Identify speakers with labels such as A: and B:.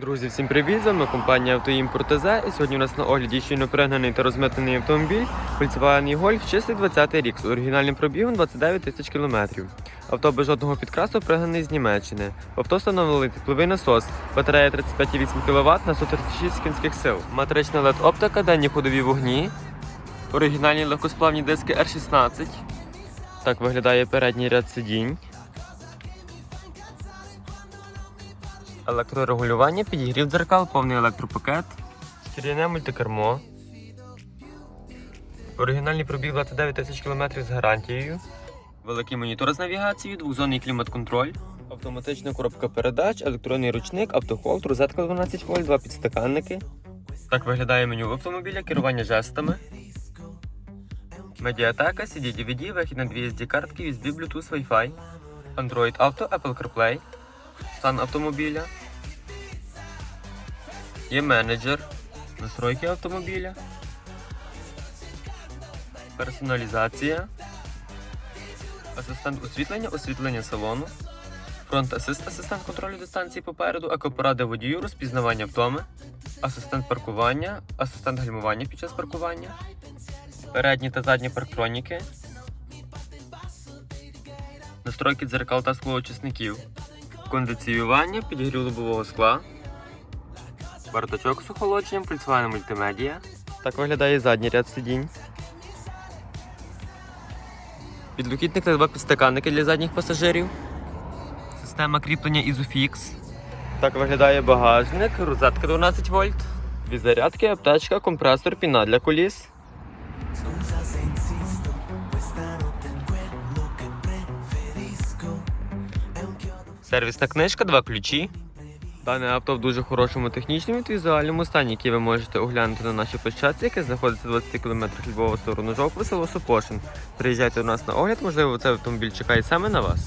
A: Друзі, всім привіт! З вами компанія Автоімпорт ТЗ. І сьогодні у нас на огляді щойно пригнаний та розмитнений автомобіль Volkswagen Golf чистий 20 рік з оригінальним пробігом 29 тисяч кілометрів. Авто без жодного підкрасу пригнаний з Німеччини. В авто встановлений тепловий насос, батарея 35,8 кВт на 136 кінських сил, матрична LED оптика, денні ходові вогні, оригінальні легкосплавні диски R16. Так виглядає передній ряд сидінь. Електрорегулювання, підігрів дзеркал, повний електропакет, шкіряне мультикермо. Оригінальний пробіг 29 тисяч кілометрів з гарантією. Великий монітор з навігацією, двохзонний клімат-контроль, автоматична коробка передач, електронний ручник, автохолд, розетка 12 вольт, два підстаканники. Так виглядає меню автомобіля, керування жестами. Медіатека, CD DVD, вихід на дві SD картки, USB, Bluetooth, Wi-Fi, Android Auto, Apple CarPlay, стан автомобіля. Є менеджер, настройки автомобіля, персоналізація, асистент освітлення, освітлення салону, фронт асист, асистент контролю дистанції попереду, екопоради водію, розпізнавання втоми, асистент паркування, асистент гальмування під час паркування, передні та задні парктроніки, настройки дзеркал та склоочисників, кондиціювання, підігрів лобового скла. Бардачок з охолодженням, Volkswagen мультимедіа. Так виглядає задній ряд сидінь. Підлокітник та два підстаканники для задніх пасажирів. Система кріплення Isofix. Так виглядає багажник, розетка 12 вольт. Дві зарядки, аптечка, компресор, піна для коліс. Сервісна книжка, два ключі. Дане авто в дуже хорошому технічному та візуальному стані, який ви можете оглянути на нашій площадці, яка знаходиться 20 км Львова в сторону Жовкви, село Сопошин. Приїжджайте до нас на огляд, можливо, цей автомобіль чекає саме на вас.